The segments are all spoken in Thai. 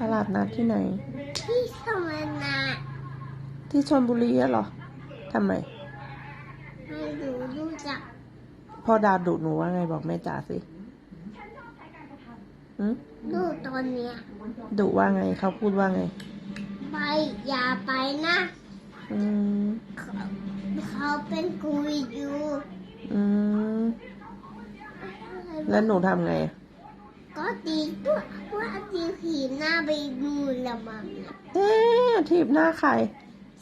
ตลาดนัดที่ไหน ที่สมนาที่ชลบุรีอะเหรอทำไมให้ดูรู้จักพ่อดาวดุหนูว่าไงบอกแม่จ๋าสิอืมดูตอนเนี้ยดุว่าไงเขาพูดว่าไง ไปอย่าไปนะอืมเขาเขาเป็นกุยอยู่อืมแล้วหนูทำไงอะ ก็ตีตัวว่าตีผีหน้าไปดูละมั้งเอ๊ะถีบหน้าใคร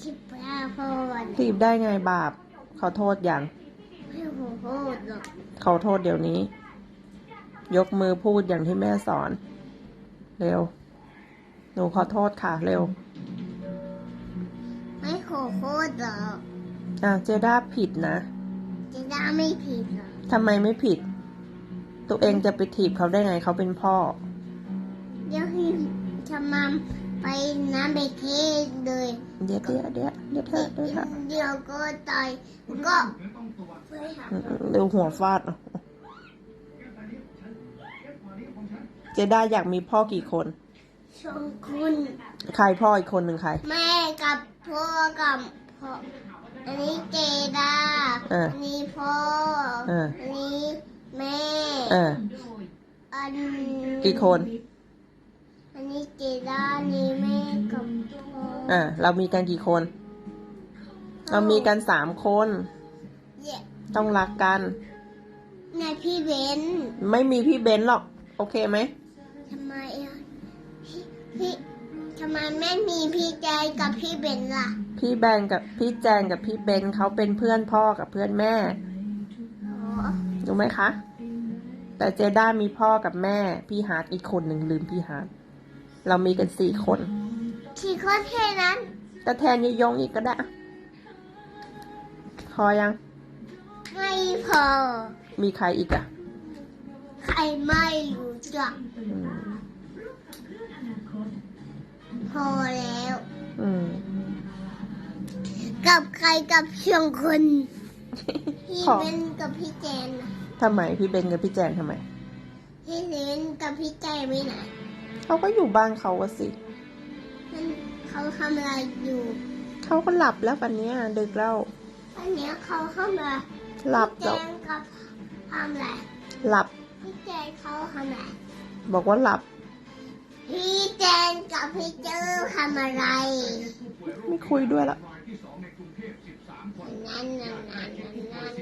ชิบพาพรถีบได้ไงบาปขอโทษยังไม่โหโหดหรอกขอโทษเดี๋ยวนี้ ยกมือพูดอย่างที่แม่สอน เร็ว หนูขอโทษค่ะ เร็ว ไม่โหโหดหรอกอะเจด้าผิดนะจะได้ไม่ผิดหรอกทำไมไม่ผิด ตัวเองจะไปถีบเขาได้ไงเขาเป็นพ่อ เดี๋ยวพี่จะมาไปน้ำไปเทศเลยเดี๋ยวเดี๋ยวเดี๋ยวเดี๋ยวเถอะเดี๋ยวเถอะเดี๋ยวก็ตายก็ไปหาอืมอืมเร็วหัวฟาดเอาเจด้าอยากมีพ่อกี่คนชงคุณใครพ่ออีกคนหนึ่งใคร แม่กับพ่อกับพ่ออันนี้เจดาเอออันนี้พ่อเอออันนี้แม่ เออ อันกี่คน อันนี้เจดาอันนี้แม่กับพ่ออ่า เรามีกันกี่คน เรามีกันสามคน เย่ต้องรักกัน นายพี่เบนไม่มีพี่เบนซ์หรอก โอเคไหม ทำไมอะพี่พี่ทำไมแม่มีพี่ใจกับพี่เบนล่ะพี่แบงกับพี่แจงกับพี่เบนซ์เขาเป็นเพื่อนพ่อกับเพื่อนแม่ อ๋อรู้ไหมคะ แต่เจด้ามีพ่อกับแม่ พี่ฮาร์ดอีกคนหนึ่งลืมพี่ฮาร์ดเรามีกันสี่คนที่คนแค่นั้น แต่แทนยายยงอีกก็ได้ พอยัง ไม่พอ มีใครอีกอะใครไม่รู้จักอืมพอแล้ว อืม กับใครกับเชียงคน พี่ขอ เบนกับพี่แจนน่ะ ทำไมพี่เบนกับพี่แจงทำไม พี่เบนกับพี่ใจไปไหนเขาก็อยู่บ้านเขาอะสิ มันเขาทำอะไรอยู่เขาก็หลับแล้ววันเนี้ยดึกแล้ว อันเนี้ยเขาเข้ามาหลับพี่แจแล้วนกับทำอะไรหลับ พี่แจนเขาทำอะไรบอกว่าหลับ พี่แจนกับพี่เจอทำอะไรไม่คุยด้วยละ นั่นนั่นนั่นนั่นนั่น